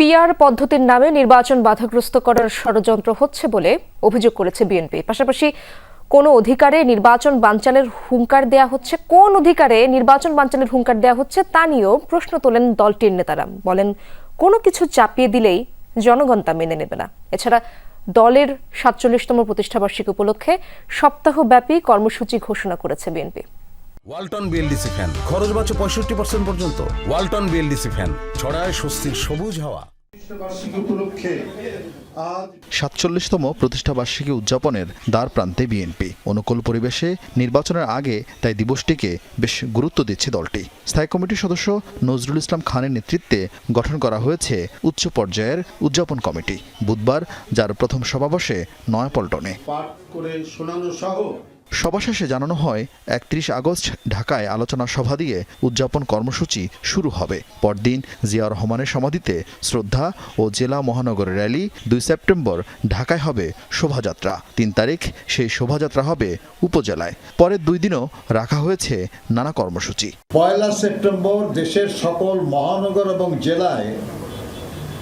PR পদ্ধতির নামে নির্বাচন বাধাগ্রস্ত করার ষড়যন্ত্র হচ্ছে বলে অভিযোগ করেছে বিএনপি। পাশাপাশি কোন অধিকারে নির্বাচন বানচালের হুঙ্কার দেয়া হচ্ছে। কোন অধিকারে নির্বাচন বানচালের হুঙ্কার দেয়া হচ্ছে তা নিয়েও প্রশ্ন তোলেন দলটির নেতারা। বলেন, কোনো কিছু চাপিয়ে দিলেই জনগণ তা মেনে নেবে না। এছাড়া দলের সাতচল্লিশতম প্রতিষ্ঠাবার্ষিকী উপলক্ষে সপ্তাহব্যাপী কর্মসূচি ঘোষণা করেছে বিএনপি। Walton BLDC fan. খরচ বাঁচে পঁয়ষট্টি পার্সেন্ট পর্যন্ত। Walton BLDC fan. ছড়ায় স্বস্তির সবুজ হাওয়া। বার্ষিকী সাতচল্লিশতম প্রতিষ্ঠাবার্ষিকী উদযাপনের দ্বার প্রান্তে বিএনপি। অনুকূল পরিবেশে নির্বাচনের আগে তাই দিবসটিকে বেশ গুরুত্ব দিচ্ছে দলটি। স্থায়ী কমিটির সদস্য নজরুল ইসলাম খানের নেতৃত্বে গঠন করা হয়েছে উচ্চ পর্যায়ের উদযাপন কমিটি। বুধবার যার প্রথম সভা বসে নয়াপল্টনে সভা শেষে জানানো হয়, একত্রিশ আগস্ট ঢাকায় আলোচনা সভা দিয়ে উদযাপন কর্মসূচি শুরু হবে। পরদিন জিয়া রহমানের সমাধিতে শ্রদ্ধা ও জেলা মহানগরের র্যালি, দুই সেপ্টেম্বর ঢাকায় হবে শোভাযাত্রা। তিন তারিখ সেই শোভাযাত্রা হবে উপজেলায়। পরের দুই দিনও রাখা হয়েছে নানা কর্মসূচি। পয়লা সেপ্টেম্বর দেশের সকল মহানগর এবং জেলায়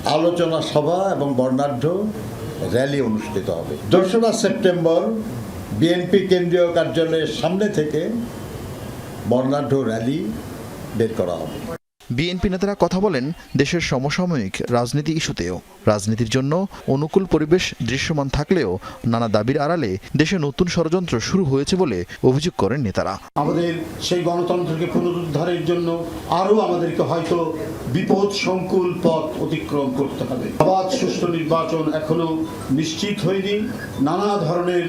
আলোচনা সভা এবং বর্ণাঢ্য র্যালি অনুষ্ঠিত হবে। দোসরা সেপ্টেম্বর বিএনপি কেন্দ্রীয় কার্যালয়ের সামনে থেকে বর্ণাঢ্য র্যালি বের করা হবে। বিএনপি নেতারা কথা বলেন দেশের সমসাময়িক রাজনীতি ইস্যুতেও। রাজনীতির জন্য অনুকূল পরিবেশ দৃশ্যমান থাকলেও নানা দাবির আড়ালে দেশে নতুন ষড়যন্ত্র শুরু হয়েছে বলে অভিযোগ করেন নেতারা। আমাদের সেই গণতন্ত্রকে পুনরুদ্ধারের জন্য আরও আমাদেরকে হয়তো বিপদ সংকুল পথ অতিক্রম করতে হবে। আবাদ সুষ্ঠু নির্বাচন এখনও নিশ্চিত হয়নি। নানা ধরনের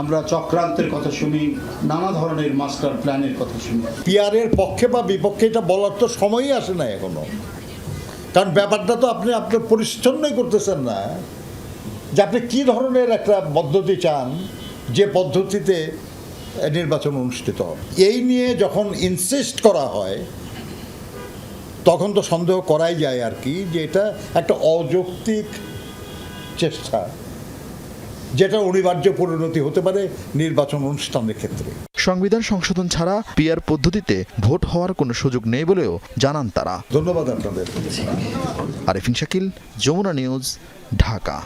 আমরা চক্রান্তের কথা শুনি, নানা ধরনের মাস্টার প্ল্যানের কথা শুনি। পিয়ারের পক্ষে বা বিপক্ষে এটা বলার তো সময়ই আসে না এখনও। কারণ ব্যাপারটা তো আপনি আপনার পরিচ্ছন্নই করতেছেন না। যে আপনি কি ধরনের একটা পদ্ধতি চান, যে পদ্ধতিতে নির্বাচন অনুষ্ঠিত হবে। এই নিয়ে যখন ইনসিস্ট করা হয়, তখন তো সন্দেহ করাই যায় আর কি, যে এটা একটা অযৌক্তিক চেষ্টা। যেটা অনিবার্য পরিণতি হতে পারে নির্বাচন অনুষ্ঠানের ক্ষেত্রে। সংবিধান সংশোধন ছাড়া পিআর পদ্ধতিতে ভোট হওয়ার কোনো সুযোগ নেই বলেও জানান তারা। ধন্যবাদ আপনাদের। আরেফিন শাকিল যমুনা নিউজ ঢাকা।